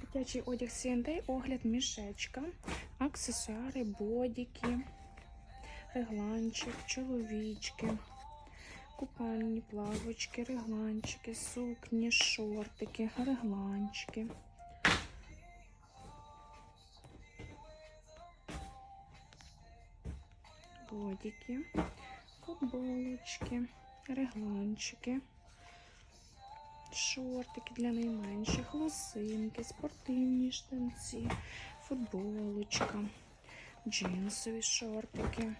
Дитячий одяг C&A, огляд мішечка, аксесуари, бодіки, регланчик, чоловічки, купальні плавочки, регланчики, сукні, шортики, регланчики. Бодіки, футболочки, регланчики шортики для найменших, лосинки, спортивні штанці, футболочка, джинсові шортики,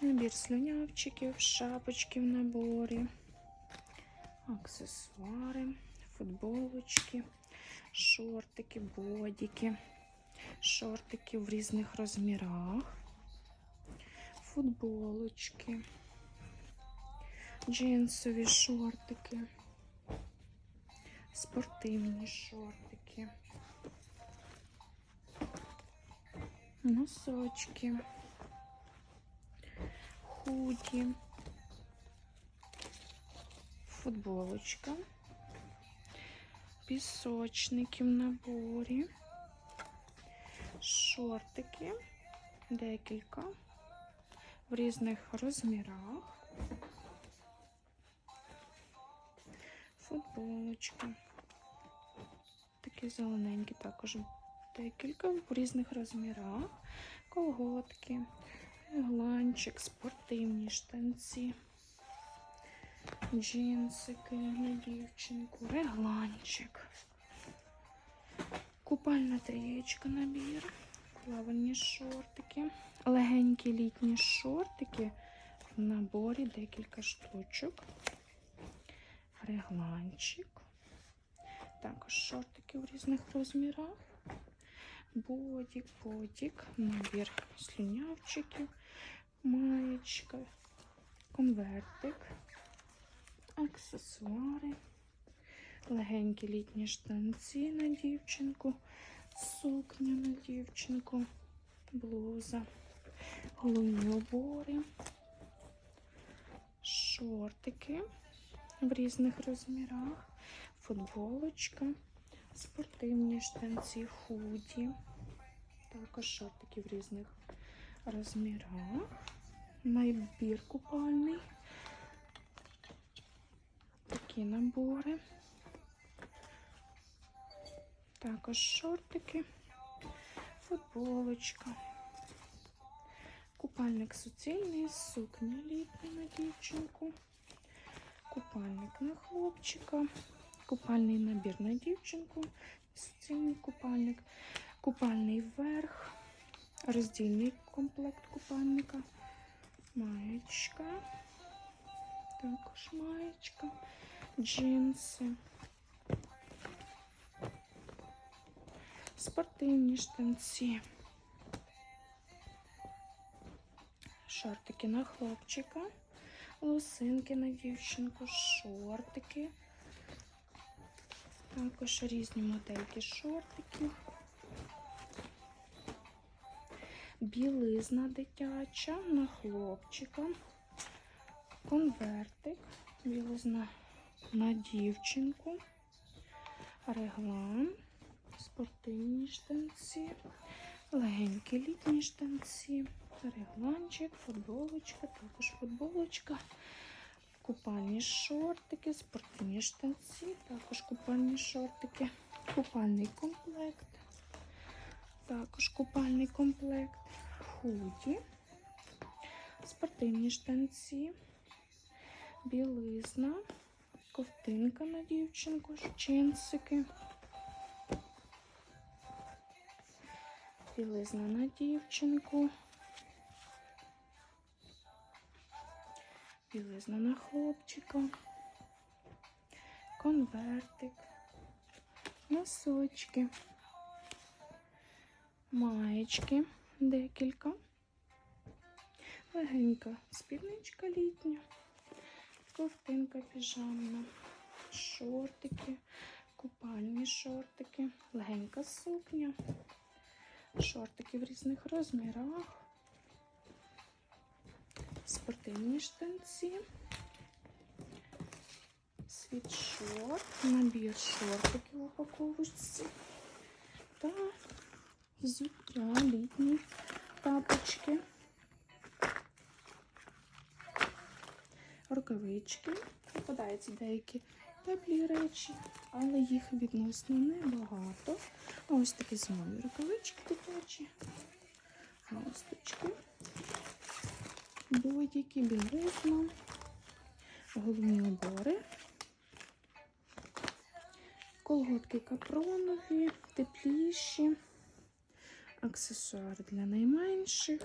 набір слюнявчиків, шапочки в наборі, аксесуари, футболочки, шортики, бодіки, шортики в різних розмірах, футболочки джинсові шортики, спортивні шортики, носочки, худі, футболочка, пісочники в наборі, шортики, декілька. В різних розмірах. Футболочка. Такі зелененькі також декілька в різних розмірах. Колготки, гланчик, спортивні штанці, джинсики на дівчинку, регланчик, купальна трієчка набір, плавальні шортики, легенькі літні шортики в наборі декілька штучок регланчик. Також шортики в різних розмірах. Бодік, бодік, набір слюнявчиків, маєчка, конвертик, аксесуари, легенькі літні штанці на дівчинку, сукня на дівчинку, блуза, головні убори, шортики в різних розмірах, футболочка, спортивні штанці, худі, також шортики в різних розмірах, набір купальний, такі набори, також шортики, футболочка. Купальник суцільний, сукня літня на дівчинку купальник на хлопчика, купальний набір на дівчинку, суцільний купальник, купальний верх, роздільний комплект купальника, маєчка, також маєчка, джинси, спортивні штанці. Шортики на хлопчика лосинки на дівчинку, шортики. Також різні модельки шортиків. Білизна дитяча на хлопчика, конвертик, білизна на дівчинку, реглан, спортивні штанці, легенькі літні штанці регланчик, футболочка, також футболочка, купальні шортики, спортивні штанці, також купальні шортики, купальний комплект, також купальний комплект, худі, спортивні штанці, білизна, ковтинка на дівчинку, джинсики. Білизна на дівчинку, білизна на хлопчика, конвертик, носочки, маєчки декілька, легенька спідничка літня, ковтинка піжамна, шортики, купальні шортики, легенька сукня, шортики в різних розмірах спортивні штанці, світшот, набір шортиків у упаковочці та взуття літні тапочки, рукавички. Попадаються деякі теплі речі, але їх відносно небагато. Ось такі зимові рукавички дитячі, бодіки, білизна, головні убори, колготки капронові, тепліші, аксесуари для найменших,